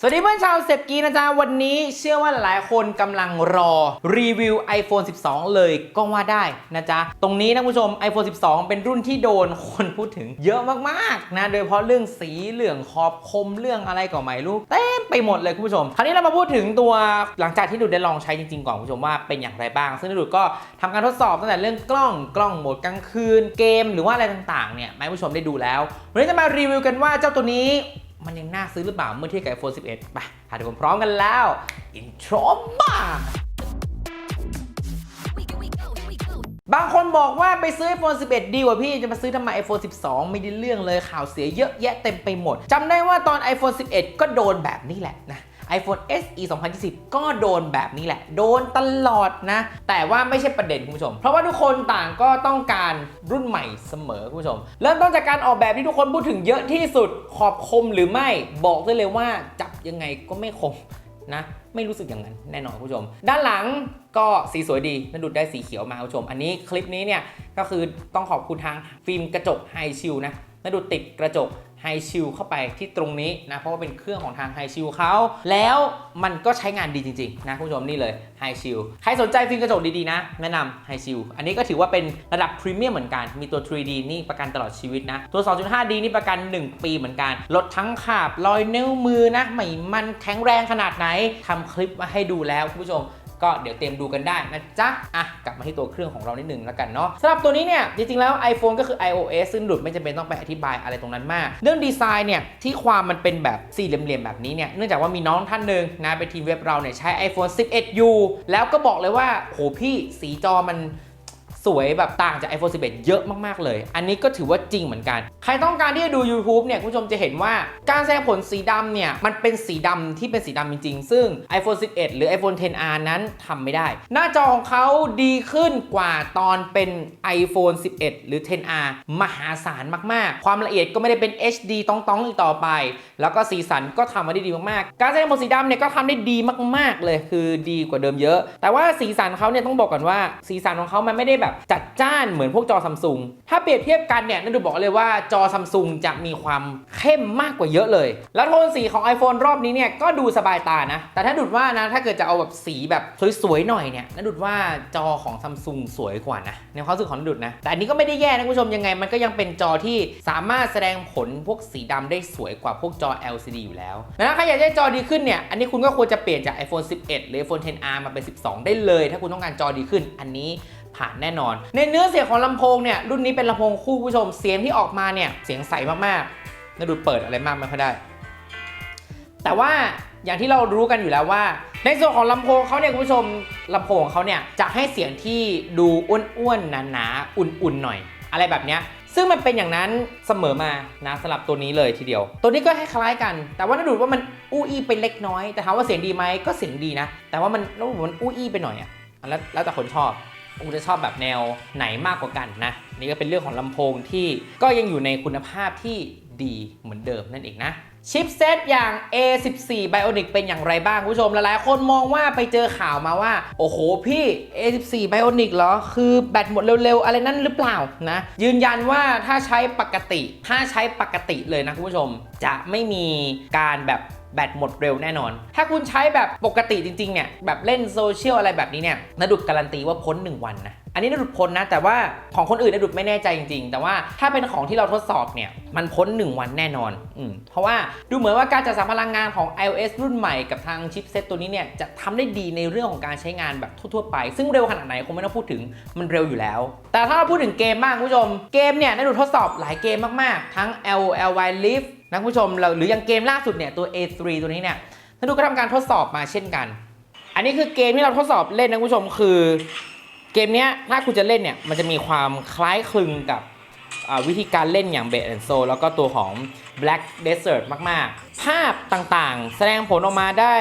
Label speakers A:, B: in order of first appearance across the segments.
A: สวัสดีเพื่อนชาวเซฟกีนะจ๊ะ วันนี้เชื่อว่าหลายคนกำลังรอรีวิว iPhone 12 เลยก็ว่าได้นะจ๊ะ ตรงนี้นะคุณผู้ชม iPhone 12 เป็นรุ่นที่โดนคนพูดถึงเยอะมากๆนะ โดยเฉพาะเรื่องสีเรื่องขอบคมเรื่องอะไรก็ไม่รู้เต็มไปหมดเลยคุณผู้ชม คราวนี้เรามาพูดถึงตัวหลังจากที่ดูได้ลองใช้จริงๆก่อนคุณผู้ชมว่าเป็นอย่างไรบ้าง ซึ่งดูดก็ทำการทดสอบตั้งแต่เรื่องกล้องกล้องโหมดกลางคืนเกม หรือว่าอะไรต่างๆเนี่ยให้ผู้ชมได้ดูแล้ววันนี้จะมารีวิวกันว่าเจ้าตัวนี้ มันยังน่าซื้อหรือเปล่าเมื่อเทียบกับ iPhone 11 ไปหาทุกคนพร้อมกันแล้ว อินโทรมาบางคนบอกว่าไปซื้อ iPhone 11 ดีกว่าพี่จะมาซื้อทำไม iPhone 12 ไม่ได้เรื่องเลยข่าวเสียเยอะแยะเต็มไปหมดจำได้ว่าตอน iPhone 11 ก็โดนแบบนี้แหละนะ iPhone SE 2020 ก็โดนแบบนี้แหละ โดนตลอดนะ แต่ว่าไม่ใช่ประเด็นคุณผู้ชม เพราะว่าทุกคนต่างก็ต้องการรุ่นใหม่เสมอคุณผู้ชม เริ่มต้นจากการออกแบบที่ทุกคนพูดถึงเยอะที่สุด ขอบคมหรือไม่บอกได้เลยว่าจับยังไงก็ไม่คมนะไม่รู้สึกอย่างนั้นแน่นอนคุณผู้ชม ด้านหลังก็สีสวยดีนันดูดได้สีเขียวมาผู้ชม อันนี้คลิปนี้เนี่ยก็คือต้องขอบคุณทางฟิล์มกระจกไฮชิลนะนันดูดติดกระจก ไฮชิลเข้าไปที่ตรงนี้นะเพราะว่าเป็นเครื่องของทางไฮชิลเขาแล้วมันก็ใช้งานดีจริงๆนะคุณผู้ชมนี่เลยไฮชิลใครสนใจฟิล์มกระจกดีๆนะ แนะนำไฮชิลอันนี้ก็ถือว่าเป็นระดับพรีเมียมเหมือนกันมีตัว 3D นี่ประกันตลอดชีวิตนะ ตัว 2.5D นี่ประกัน 1 ปีเหมือนกัน ลดทั้งขาบรอยนิ้วมือนะไม่มันแข็งแรงขนาดไหนทำคลิปมาให้ดูแล้วคุณผู้ชม ก็เดี๋ยวเตรียมดูกันได้นะจ๊ะ อะ กลับมาที่ตัวเครื่องของเรานิดนึงแล้วกันเนาะสำหรับตัวนี้เนี่ย จริงๆ แล้ว iPhone ก็คือ iOS ซึ่งหลุดไม่จำเป็นต้องไปอธิบายอะไรตรงนั้นมาก เรื่องดีไซน์เนี่ย ที่ความมันเป็นแบบสี่เหลี่ยมๆ แบบนี้เนี่ย เนื่องจากว่ามีน้องท่านหนึ่งนะไปทีมเว็บเราเนี่ยใช้ iPhone 11อยู่แล้วก็บอกเลยว่าโหพี่สีจอมัน สวยแบบต่างจาก iPhone 11 เยอะมาก ๆ เลย อันนี้ก็ถือว่าจริงเหมือนกัน ใครต้องการที่จะดู YouTube เนี่ย คุณผู้ชมจะเห็นว่าการแสดงผลสีดำเนี่ย มันเป็นสีดำที่เป็นสีดำจริง ๆ ซึ่ง iPhone 11 หรือ iPhone 10R นั้นทำไม่ได้ หน้าจอของเขาดีขึ้นกว่าตอนเป็น iPhone 11 หรือ 10R มหาศาลมาก ๆ ความละเอียดก็ไม่ได้เป็น HD ต้องต้องๆอีกต่อไป แล้วก็สีสันก็ทำมาได้ดีมาก ๆ การแสดงผลสีดำเนี่ยก็ทำได้ดีมาก ๆ เลย คือดีกว่าเดิมเยอะ แต่ว่าสีสันเขาเนี่ยต้องบอกก่อนว่า สีสันของเขามันไม่ได้แบบจัดจ้านเหมือนพวกจอซัมซุงถ้าเปรียบเทียบกันเนี่ยนั่นดูบอกเลยว่าจอซัมซุงจะมีความเข้มมากกว่าเยอะเลย แล้วโทนสีของ iPhone รอบนี้เนี่ยก็ดูสบายตานะ แต่ถ้าดุดว่านะถ้าเกิดจะเอาแบบสีแบบสวยๆหน่อยเนี่ยนั่นดุดว่าจอของซัมซุงสวยกว่านะในความรู้สึกของนันดุดนะแต่อันนี้ก็ไม่ได้แย่นะคุณผู้ชมยังไง มันก็ยังเป็นจอที่สามารถแสดงผลพวกสีดำได้สวยกว่าพวกจอ LCD อยู่แล้วนะถ้าใครอยากได้จอดีขึ้นเนี่ยอันนี้คุณก็ควรจะเปลี่ยนจาก iPhone 11 หรือ iPhone 10R มาเป็น 12 ได้เลย ถ้าคุณต้องการจอดีขึ้นอันนี้ ผ่านแน่นอน ในเนื้อเสียงของลำโพงเนี่ยรุ่นนี้เป็นลำโพงคู่คุณผู้ชมเสียงที่ออกมาเนี่ยเสียงใสมากๆน่าดูเปิดอะไรมากไม่ค่อยได้ แต่ว่าอย่างที่เรารู้กันอยู่แล้วว่า ในส่วนของลำโพงเขาเนี่ยคุณผู้ชมลำโพงของเขาเนี่ยจะให้เสียงที่ดูอ้วนๆหนาๆอุ่นๆหน่อย อะไรแบบเนี้ยซึ่งมันเป็นอย่างนั้นเสมอมานะสำหรับตัวนี้เลยทีเดียว ตัวนี้ก็คล้ายกัน แต่ว่าน่าดูว่ามันอู้อี้ไปเล็กน้อย แต่ถามว่าเสียงดีไหมก็เสียงดีนะ แต่ว่ามันแล้วมันอู้อี้ไปหน่อยอะแล้วแล้วแต่คนชอบ ผมจะชอบแบบแนวไหนมากกว่ากันนะ นี่ก็เป็นเรื่องของลำโพงที่ก็ยังอยู่ในคุณภาพที่ดีเหมือนเดิมนั่นเองนะชิปเซตอย่าง A14 Bionic เป็นอย่างไรบ้างคุณผู้ชม หลายๆ คนมองว่าไปเจอข่าวมาว่า โอ้โหพี่ A14 Bionic เหรอ คือแบตหมดเร็ว ๆ อะไรนั่นหรือเปล่านะ ยืนยันว่าถ้าใช้ปกติ ถ้าใช้ปกติเลยนะคุณผู้ชม จะไม่มีการแบบ แบตหมดเร็วแน่นอน ถ้าคุณใช้แบบปกติจริงๆเนี่ยแบบเล่นโซเชียลอะไรแบบนี้เนี่ยนาดุดการันตีว่าพ้น 1 วันนะอันนี้นาดุดพ้นนะ แต่ว่าของคนอื่นนาดุดไม่แน่ใจจริงๆ แต่ว่าถ้าเป็นของที่เราทดสอบเนี่ยมันพ้น 1 วันแน่นอนอืมเพราะว่าดูเหมือนว่าการจัดสรรพลังงานของ iOS รุ่นใหม่กับทางชิปเซตตัวนี้เนี่ยจะทำได้ดีในเรื่องของการใช้งานแบบทั่วๆไป ซึ่งเร็วขนาดไหนคงไม่ต้องพูดถึงมันเร็วอยู่แล้ว แต่ถ้าเราพูดถึงเกมบ้างคุณผู้ชมเกมเนี่ยนาดุดทดสอบหลายเกมมากๆ ทั้ง L L Y Live นะคุณผู้ชมเราหรืออย่างเกมล่าสุดเนี่ยตัว A3 ตัวนี้เนี่ยนาดุดก็ทำการทดสอบมาเช่นกัน อันนี้คือเกมที่เราทดสอบเล่นนะคุณผู้ชมคือ เกมเนี้ยถ้าคุณจะเล่นเนี่ยมันจะมีความคล้ายคลึงกับวิธีการเล่นอย่าง b บ d and Soul แล้วก็ตัวของ Black Desert มาก ๆ ภาพต่างๆ แสดงผลออกมาได้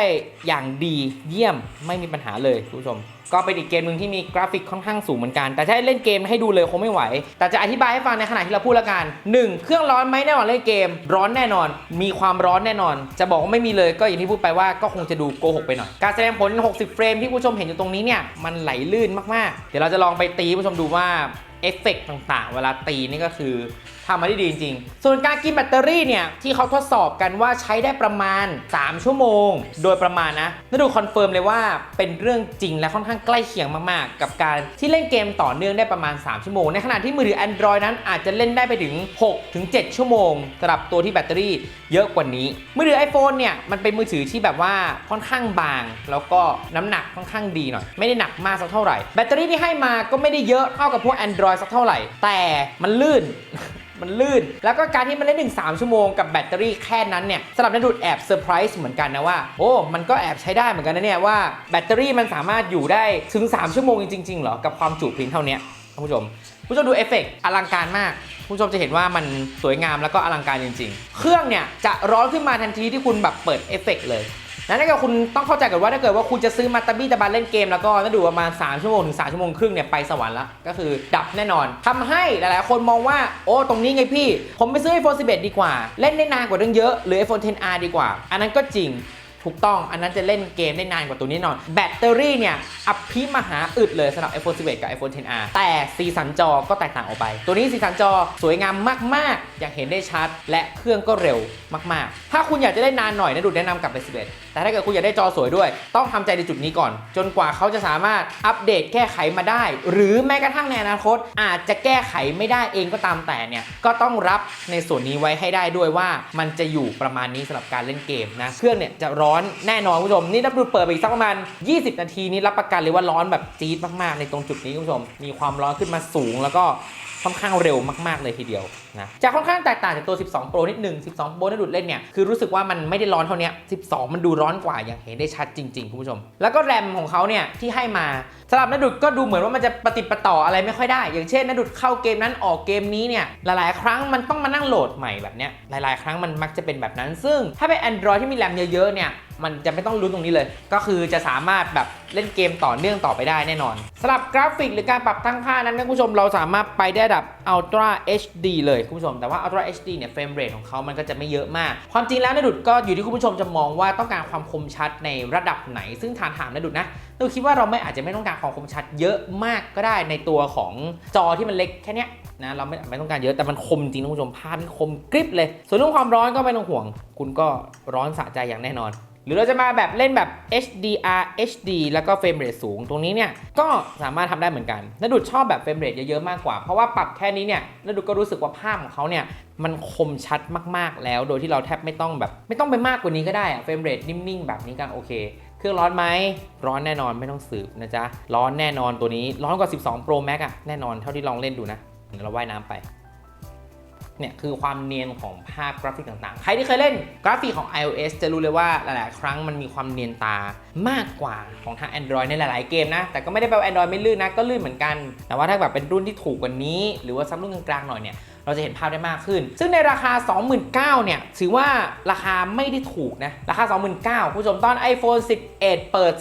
A: อย่างดีเยี่ยมไม่มีปัญหาเลยคุณผู้ชม ก็เป็นอีกเกมหนึ่งที่มีกราฟิกค่อนข้างสูงเหมือนกัน แต่ถ้าเล่นเกมให้ดูเลยคงไม่ไหว แต่จะอธิบายให้ฟังในขณะที่เราพูดละกัน 1. เครื่องร้อนไหมแน่นอนเล่นเกม ร้อนแน่นอน มีความร้อนแน่นอน จะบอกว่าไม่มีเลยก็อย่างที่พูดไปว่าก็คงจะดูโกหกไปหน่อย การแสดงผล 60 เฟรมที่ผู้ชมเห็นอยู่ตรงนี้เนี่ยมันไหลลื่นมากๆ เดี๋ยวเราจะลองไปตีผู้ชมดูว่าเอฟเฟกต์ต่างๆ เวลาตีนี่ก็คือทำมาได้ดีจริง ๆ ส่วนการกินแบตเตอรี่เนี่ย ที่เขาทดสอบกันว่าใช้ได้ประมาณ 3 ชั่วโมง โดยประมาณนะน่าดูคอนเฟิร์มเลยว่าเป็นเรื่องจริงและค่อนข้างใกล้เคียงมากๆ กับการที่เล่นเกมต่อเนื่องได้ประมาณ 3 ชั่วโมง ในขณะที่มือถือ Android นั้นอาจจะเล่นได้ไปถึง 6-7 ชั่วโมงสำหรับตัวที่แบตเตอรี่เยอะกว่านี้ มือถือ iPhone เนี่ยมันเป็นมือถือที่แบบว่าค่อนข้างบาง แล้วก็น้ำหนักค่อนข้างดีหน่อย ไม่ได้หนักมากสักเท่าไหร่ แบตเตอรี่ที่ให้มาก็ไม่ได้เยอะเท่ากับพวก Android สักเท่าไหร่ แต่มันลื่นมันลื่น แล้วก็การที่มันเล่นถึง3ชั่วโมงกับแบตเตอรี่แค่นั้นเนี่ยสำหรับนักดูดแอบเซอร์ไพรส์เหมือนกันนะว่า โอ้ มันก็แอบใช้ได้เหมือนกันนะเนี่ยว่าแบตเตอรี่มันสามารถอยู่ได้ถึง 3 ชั่วโมงจริงๆเหรอ กับความจุเพียงเท่านี้ท่านผู้ชมผู้ชมดูเอฟเฟกต์อลังการมากผู้ชมจะเห็นว่ามันสวยงามแล้วก็อลังการจริง ๆ เครื่องเนี่ยจะร้อนขึ้นมาทันทีที่คุณแบบเปิดเอฟเฟกต์เลย นั้นถ้าเกิดคุณต้องเข้าใจก่อนว่าถ้าเกิดว่าคุณจะซื้อมาตาบี้ตะบันเล่นเกมแล้วก็ต้องดูประมาณ 3 ชั่วโมงถึง 3 ชั่วโมงครึ่งเนี่ยไปสวรรค์ละก็คือดับแน่นอนทำให้หลายๆ คนมองว่า โอ้ตรงนี้ไงพี่ ผมไปซื้อ iPhone 11 ดีกว่า เล่นได้นานกว่าเรื่องเยอะหรือ iPhone 10R ดีกว่า อันนั้นก็จริง ถูกต้อง อันนั้นจะเล่นเกมได้นานกว่าตัวนี้แน่นอนแบตเตอรี่เนี่ยอัพพิมหาอึดเลยสำหรับ iPhone 11 กับ iPhone 10R แต่สีสันจอก็แตกต่างออกไป ตัวนี้สีสันจอสวยงามมาก ๆ อย่างเห็นได้ชัด และเครื่องก็เร็วมาก ๆ ถ้าคุณอยากจะได้นานหน่อยนะดูแนะนำกลับไป11 แต่ถ้าเกิดคุณอยากได้จอสวยด้วย ต้องทำใจในจุดนี้ก่อน จนกว่าเขาจะสามารถอัปเดตแก้ไขมาได้ หรือแม้กระทั่งในอนาคต อาจจะแก้ไขไม่ได้เองก็ตามแต่เนี่ยก็ต้องรับในส่วนนี้ไว้ให้ได้ด้วยว่า มันจะอยู่ประมาณนี้สำหรับการเล่นเกมนะเครื่องเนี่ยจะร้อนแน่นอนคุณผู้ชม นี่รับดูเปิดไปอีกสักประมาณ 20 นาทีนี้รับประกันเลยว่าร้อนแบบจี๊ดมากๆในตรงจุดนี้คุณผู้ชม มีความร้อนขึ้นมาสูงแล้วก็ค่อนข้างเร็วมาก ๆ เลยทีเดียวนะจะค่อนข้างแตกต่างจากตัว 12 Pro นิดหนึ่ง12 Pro ที่ดูดเล่นเนี่ย คือรู้สึกว่ามันไม่ได้ร้อนเท่านี้12 มันดูร้อนกว่าอย่างเห็นได้ชัดจริง ๆ คุณผู้ชม แล้วก็แรมของเขาเนี่ยที่ให้มา สำหรับนดุดก็ดูเหมือนว่ามันจะปฏิประต่ออะไรไม่ค่อยได้ อย่างเช่นนดุดเข้าเกมนั้นออกเกมนี้เนี่ยหลาย ๆ ครั้งมันต้องมานั่งโหลดใหม่แบบเนี้ยหลาย ๆ ครั้งมันมักจะเป็นแบบนั้น ซึ่งถ้าเป็น Android ที่มีแรมเยอะ ๆ เนี่ยมันจะไม่ต้องรู้นตรงนี้เลย ก็คือจะสามารถแบบเล่นเกมต่อเนื่องต่อไปได้แน่นอนสำหรับกราฟิกหรือการปรับตั้งค่านั้นนะคุณผู้ชมเราสามารถไปได้ระดับ Ultra HD เลยคุณผู้ชม แต่ว่า Ultra HD เนี่ยเฟรมเรทของเขามันก็จะไม่เยอะมาก ความจริงแล้วนะดุดก็อยู่ที่คุณผู้ชมจะมองว่าต้องการความคมชัดในระดับไหน ซึ่งฐานถามนะดุดนะ เราคิดว่าเราไม่อาจจะไม่ต้องการความคมชัดเยอะมากก็ได้ในตัวของจอที่มันเล็กแค่นี้นะเราไม่ไม่ต้องการเยอะแต่มันคมจริงนะคุณผู้ชมภาพนี่คมกริบเลย ส่วนเรื่องความร้อนก็ไม่ต้องห่วง คุณก็ร้อนสะใจอย่างแน่นอน หรือเราจะมาแบบเล่นแบบ HDR HD แล้วก็เฟรมเรทสูง ตรงนี้เนี่ยก็สามารถทำได้เหมือนกันนดุดชอบแบบเฟรมเรทเยอะๆมากกว่า เพราะว่าปรับแค่นี้เนี่ยนดุดก็รู้สึกว่าภาพของเขาเนี่ยมันคมชัดมากๆแล้ว โดยที่เราแทบไม่ต้องแบบไม่ต้องไปมากกว่านี้ก็ได้อะเฟรมเรทนิ่งๆแบบนี้กันโอเค เครื่องร้อนไหมร้อนแน่นอนไม่ต้องสืบนะจ๊ะ ร้อนแน่นอนตัวนี้ ร้อนกว่า 12 Pro Max อะแน่นอนเท่าที่ลองเล่นดูนะเดี๋ยวเราว่ายน้ำไปเนี่ยคือความเนียนของภาพกราฟิกต่างๆ ใครที่เคยเล่นกราฟิกของ iOS จะรู้เลยว่าหลายๆ ครั้งมันมีความเนียนตามากกว่าของทาง Android ในหลายๆ เกมนะ แต่ก็ไม่ได้แปลว่า Android ไม่ลื่นนะ ก็ลื่นเหมือนกัน แต่ว่าถ้าแบบเป็นรุ่นที่ถูกกว่านี้ หรือว่าซับรุ่นกลางๆหน่อยเนี่ย เราจะเห็นภาพได้มากขึ้น ซึ่งในราคา 29,000เนี่ยถือว่าราคาไม่ได้ถูกนะ ราคา 29,000ผู้ชมตอน iPhone 11 เปิด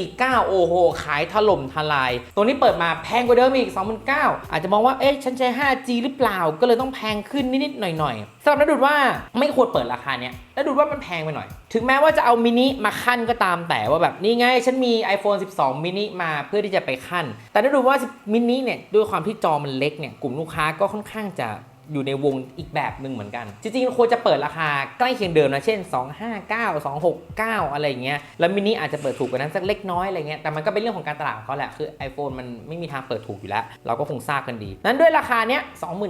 A: 249 โอ้โห ขายถล่มทลาย ตัวนี้เปิดมาแพงกว่าเดิมอีก 29,000อาจจะมองว่า เอ๊ะ ฉันใช้ 5G หรือเปล่า ก็เลยต้องแพงขึ้นนิด ๆ หน่อย ๆสำหรับนัดูดว่าไม่ควรเปิดราคาเนี้ยนักดูดว่ามันแพงไปหน่อย ถึงแม้ว่าจะเอามินิมาขั้นก็ตามแต่ว่าแบบนี่ไง ฉันมี iPhone 12 มินิมาเพื่อที่จะไปขั้น แต่นักดูว่ามินิเนี่ยด้วยความที่จอมันเล็กเนี่ยกลุ่มลูกค้าก็ค่อนข้างจะ อยู่ในวงอีกแบบหนึ่งเหมือนกัน จริงๆควรจะเปิดราคาใกล้เคียงเดิมนะ เช่น 259 269 อะไรอย่างเงี้ยแล้วมินิอาจจะเปิดถูกกว่านั้นสักเล็กน้อยอะไรเงี้ยแต่มันก็เป็นเรื่องของการตลาดของเขาแหละคือ iPhone มันไม่มีทางเปิดถูกอยู่แล้ว เราก็คงทราบกันดี นั้นด้วยราคาเนี้ย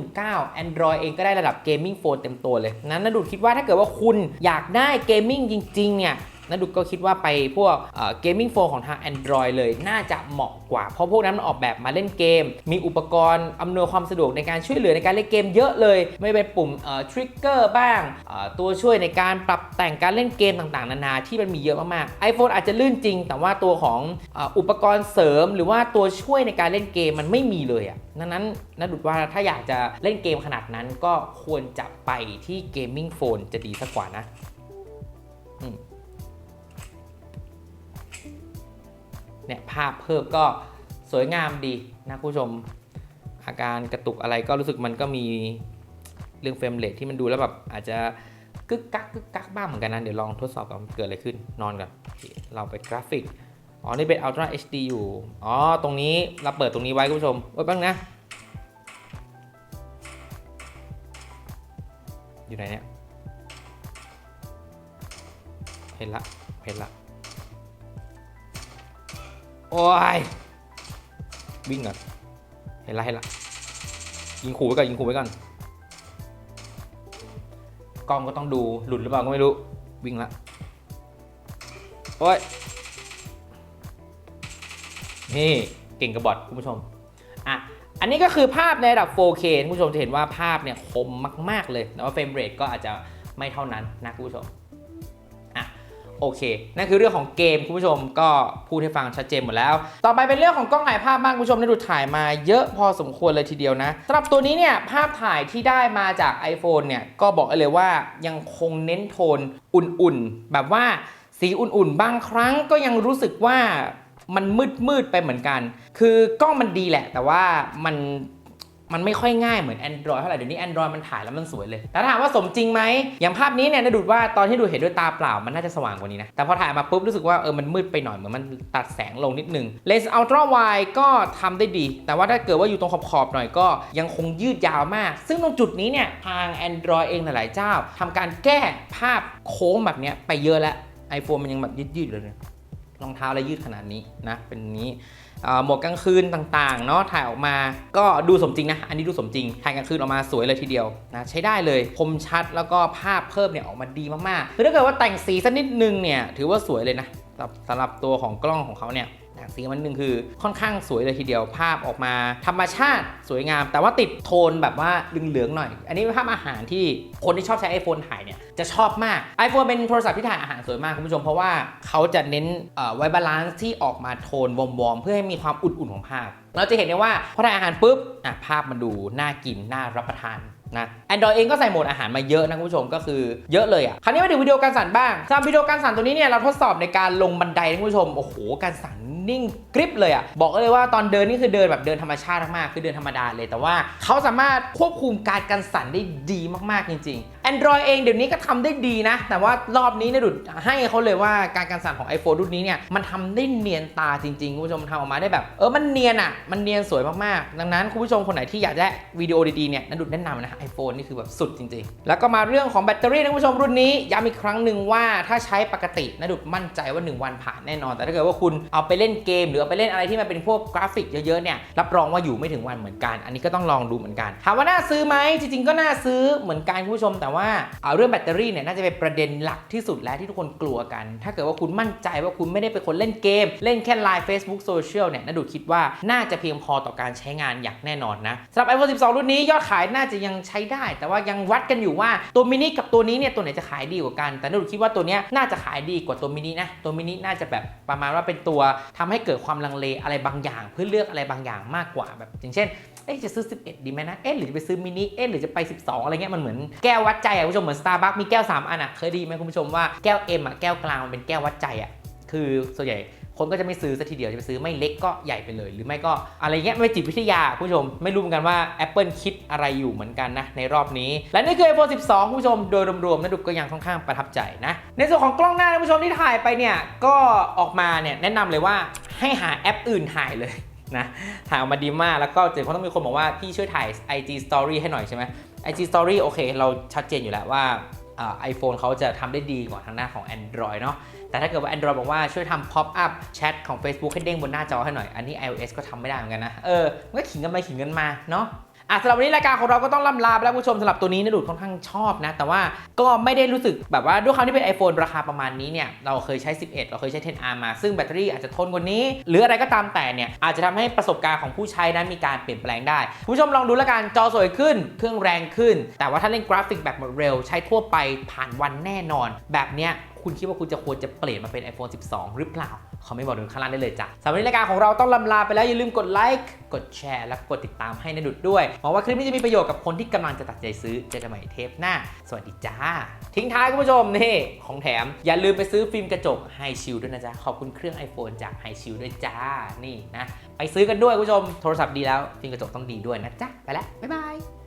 A: 29,000 Android เองก็ได้ระดับเกมมิ่งโฟนเต็มตัวเลยนั้นนะดูคิดว่าถ้าเกิดว่าคุณอยากได้เกมมิ่งจริงๆเนี่ย นะดุกก็คิดว่าไปพวกเกมมิ่งโฟนของทาง Android เลยน่าจะเหมาะกว่า เพราะพวกนั้นมันออกแบบมาเล่นเกม มีอุปกรณ์อำนวยความสะดวกในการช่วยเหลือในการเล่นเกมเยอะเลย ไม่เป็นปุ่มทริกเกอร์บ้างตัวช่วยในการปรับแต่งการเล่นเกมต่างๆ นานาที่มันมีเยอะมากๆ iPhone อาจจะลื่นจริง แต่ว่าตัวของอุปกรณ์เสริม หรือว่าตัวช่วยในการเล่นเกมมันไม่มีเลยอะ่ะดังนั้นนะดุดว่าถ้าอยากจะเล่นเกมขนาดนั้นก็ควรจะไปที่เกมมิ่งโฟนจะดีสักกว่านะ เนี่ยภาพเพิ่มก็สวยงามดีนะผู้ชม อาการกระตุกอะไรก็รู้สึกมันก็มีเรื่องเฟรมเรทที่มันดูแล้วแบบอาจจะกึกกักกึกกักบ้างเหมือนกันนะเดี๋ยวลองทดสอบกันเกิดอะไรขึ้นนอนก่อนเราไปกราฟิกอ๋อ นี่เป็น Ultra HD อยู่ อ๋อ ตรงนี้เราเปิดตรงนี้ไว้คุณผู้ชมโอ้ยแป๊บนึงนะ อยู่ไหนเนี่ย เห็นละ เห็นละ โอ้ย วิ่งก่อน เห็นละเห็นละ ยิงขู่ไว้ก่อนยิงขู่ไว้ก่อน กล้องก็ต้องดูหลุดหรือเปล่าก็ไม่รู้ วิ่งละ โอ้ย นี่เก่งกับบอทคุณผู้ชม อะอันนี้ก็คือภาพในระดับ 4K คุณผู้ชมจะเห็นว่าภาพเนี่ยคมมาก ๆ เลยแต่ว่าเฟรมเรทก็อาจจะไม่เท่านั้นนะคุณผู้ชม โอเค นั่นคือเรื่องของเกมคุณผู้ชมก็พูดให้ฟังชัดเจนหมดแล้ว ต่อไปเป็นเรื่องของกล้องถ่ายภาพบ้างคุณผู้ชมได้ดูถ่ายมาเยอะพอสมควรเลยทีเดียวนะสำหรับตัวนี้เนี่ยภาพถ่ายที่ได้มาจาก iPhone เนี่ยก็บอกเลยว่ายังคงเน้นโทนอุ่นๆ แบบว่าสีอุ่นๆ บางครั้งก็ยังรู้สึกว่ามันมืดๆไปเหมือนกัน คือกล้องมันดีแหละ แต่ว่ามัน มันไม่ค่อยง่ายเหมือน Android เท่าไหร่เดี๋ยวนี้ Android มันถ่ายแล้วมันสวยเลยแต่ถ้าถามว่าสมจริงไหมอย่างภาพนี้เนี่ยนะดูดว่าตอนที่ดูเห็นด้วยตาเปล่ามันน่าจะสว่างกว่านี้นะแต่พอถ่ายมาปุ๊บรู้สึกว่าเออมันมืดไปหน่อยเหมือนมันตัดแสงลงนิดนึงเลนส์ Ultra Wide ก็ทำได้ดี แต่ว่าถ้าเกิดว่าอยู่ตรงขอบๆหน่อยก็ยังคงยืดยาวมาก ซึ่งตรงจุดนี้เนี่ยทาง Android เองหลายๆเจ้าทำการแก้ภาพโค้งแบบเนี้ยไปเยอะแล้ว iPhone มันยังแบบยืดๆเลยเนี่ย รองเท้าอะยืดขนาดนี้นะเป็นนี้หมวกกลางคืนต่างๆเนาะถ่ายออกมาก็ดูสมจริงนะ อันนี้ดูสมจริงถ่ายกลางคืนออกมาสวยเลยทีเดียวนะใช้ได้เลยคมชัดแล้วก็ภาพเพิ่มเนี่ยออกมาดีมากๆคือถ้าเกิดว่าแต่งสีสักนิดนึงเนี่ยถือว่าสวยเลยนะสำหรับตัวของกล้องของเขาเนี่ย แต่งสีมันหนึ่งคือค่อนข้างสวยเลยทีเดียวภาพออกมา ธรรมชาติสวยงาม แต่ว่าติดโทนแบบว่าเหลืองๆหน่อย อันนี้เป็นภาพอาหารที่คนที่ชอบใช้ iPhone ถ่ายเนี่ยจะชอบมาก iPhone เป็นโทรศัพท์ที่ถ่ายอาหารสวยมากคุณผู้ชม เพราะว่าเขาจะเน้นไว้บาลานซ์ที่ออกมาโทนวอมๆเพื่อให้มีความอุ่นๆของภาพ เราจะเห็นได้ว่าพอถ่ายอาหารปุ๊บภาพมันดูน่ากินน่ารับประทาน นะ Android เองก็ใส่โหมดอาหารมาเยอะนะคุณผู้ชมก็คือเยอะเลยอะ คราวนี้มาดูวิดีโอการสั่นบ้างสำหรับวิดีโอการสั่นตัวนี้เนี่ยเราทดสอบในการลงบันไดนะคุณผู้ชม โอ้โห การสั่นนิ่งกริบเลยอะ บอกเลยว่าตอนเดินนี่คือเดินแบบเดินธรรมชาติมากๆ คือเดินธรรมดาเลย แต่ว่าเขาสามารถควบคุมการกันสั่นได้ดีมากๆจริง ๆ Android เองเดี๋ยวนี้ก็ทำได้ดีนะ แต่ว่ารอบนี้เนยดุดให้เขาเลยว่าการกันสั่นของ iPhone รุ่นนี้เนี่ยมันทำได้เนียนตาจริงๆคุณผู้ชมทำออกมาได้แบบ เออมันเนียนอะ มันเนียนสวยมากๆ ดังนั้นคุณผู้ชมคนไหนที่อยากได้วิดีโอดีๆเนี่ยนดุดแนะนำนะไอโฟนนี่คือแบบสุดจริงๆ แล้วก็มาเรื่องของแบตเตอรี่นะคุณผู้ชมรุ่นนี้ย้ำอีกครั้งหนึ่งว่าถ้าใช้ปกตินดุดมั่นใจว่า 1 วันผ่านแน่นอน แต่ถ้าเกิดว่าคุณเอาไปเล่นเกม หรือเอาไปเล่นอะไรที่มันเป็นพวกกราฟิกเยอะๆเนี่ยรับรองว่าอยู่ไม่ถึงวันเหมือนกัน อันนี้ก็ต้องลองดูเหมือนกันถามว่าน่าซื้อไหมจริง ๆ ก็น่าซื้อเหมือนกันคุณผู้ชมแต่ว่าเอาเรื่องแบตเตอรี่เนี่ยน่าจะเป็นประเด็นหลักที่สุดแล้วที่ทุกคนกลัวกัน ถ้าเกิดว่าคุณมั่นใจว่าคุณไม่ได้เป็นคนเล่นเกม เล่นแค่ไลน์ Facebook Social เนี่ยน่าดูคิดว่าน่าจะเพียงพอต่อการใช้งานอย่างแน่นอนนะสำหรับ iPhone 12 รุ่นนี้ยอดขายน่าจะยังใช้ได้ แต่ว่ายังวัดกันอยู่ว่าตัวมินิกับตัวนี้เนี่ยตัวไหนจะขายดีกว่ากัน แต่น่าดูคิดว่าตัวเนี้ยน่าจะขายดีกว่าตัวมินินะตัวมินิน่าจะแบบประมาณว่าเป็นตัวทำให้เกิดความลังเลอะไรบางอย่าง เพื่อเลือกอะไรบางอย่างมากกว่าแบบอย่างเช่น อ๊ะจะซื้อ 11 ดีไหมนะ เอ๊ะหรือจะไปซื้อมินิ เอ๊ะหรือจะไป 12 อะไรเงี้ยมันเหมือนแก้ววัดใจอะคุณผู้ชมเหมือน Starbucks มีแก้ว 3 อันอะเคยดีไหมคุณผู้ชมว่าแก้ว M อะแก้วกลางมันเป็นแก้ววัดใจอะคือส่วนใหญ่คนก็จะไม่ซื้อซะทีเดียวจะไปซื้อไม่เล็กก็ใหญ่ไปเลย หรือไม่ก็อะไรเงี้ยไม่จิตวิทยาคุณผู้ชม ไม่รู้เหมือนกันว่า Apple คิดอะไรอยู่เหมือนกันนะในรอบนี้ และนี่คือ iPhone 12คุณผู้ชมโดยรวมๆนะดูก็ยังค่อนข้างประทับใจนะ ในส่วนของกล้องหน้าคุณผู้ชมที่ถ่ายไปเนี่ยก็ออกมาเนี่ยแนะนำเลยว่าให้หาแอปอื่นถ่ายเลย นะถ่ายออกมาดีมากแล้วก็เจอเขาต้องมีคนบอกว่า พี่ช่วยถ่าย IG Story ให้หน่อยใช่ไหม IG Story โอเค เราชัดเจนอยู่แล้วว่าไอโฟนเขาจะทำได้ดีกว่าทางหน้าของ Android เนาะแต่ถ้าเกิดว่า Android บอกว่าช่วยทำ pop up chat ของ Facebook ให้เด้งบนหน้าจอให้หน่อย อันนี้ iOS ก็ทำไม่ได้เหมือนกันนะ เออมันก็ขิงกันไปขิงกันมาเนาะ อะสำหรับวันนี้รายการของเราก็ต้องล่ำลาไปแล้วคุณผู้ชมสำหรับตัวนี้นะดูดค่อนข้างชอบนะ แต่ว่าก็ไม่ได้รู้สึกแบบว่าด้วยความที่เป็น iPhone ราคาประมาณนี้เนี่ยเราเคยใช้ 11 เราเคยใช้ 10R มา ซึ่งแบตเตอรี่อาจจะทนกว่านี้ หรืออะไรก็ตามแต่เนี่ยอาจจะทำให้ประสบการณ์ของผู้ใช้นั้นมีการเปลี่ยนแปลงได้คุณผู้ชมลองดูแล้วกันจอสวยขึ้น เครื่องแรงขึ้น แต่ว่าถ้าเล่นกราฟิกแบบเร็ว ใช้ทั่วไปผ่านวันแน่นอน แบบเนี้ย คุณคิดว่าคุณจะควรจะเปลี่ยนมาเป็น iPhone 12 หรือเปล่าเขาไม่บอกดูข้างล่างได้เลยจ้ะสำหรับรายการของเราต้องลำลาไปแล้ว อย่าลืมกดไลค์กดแชร์และกดติดตามให้นดุดด้วยหวังว่าคลิปนี้จะมีประโยชน์กับคนที่กำลังจะตัดใจซื้อเจอกันใหม่เทปหน้า สวัสดีจ้า ทิ้งท้ายคุณผู้ชมนี่ของแถมอย่าลืมไปซื้อฟิล์มกระจกไฮชิลด้วยนะจ๊ะขอบคุณเครื่อง iPhone จากไฮชิลด้วยจ้านี่นะไปซื้อกันด้วยคุณผู้ชมโทรศัพท์ดีแล้วฟิล์มกระจกต้องดีด้วยนะจ๊ะไปแล้วบ๊ายบาย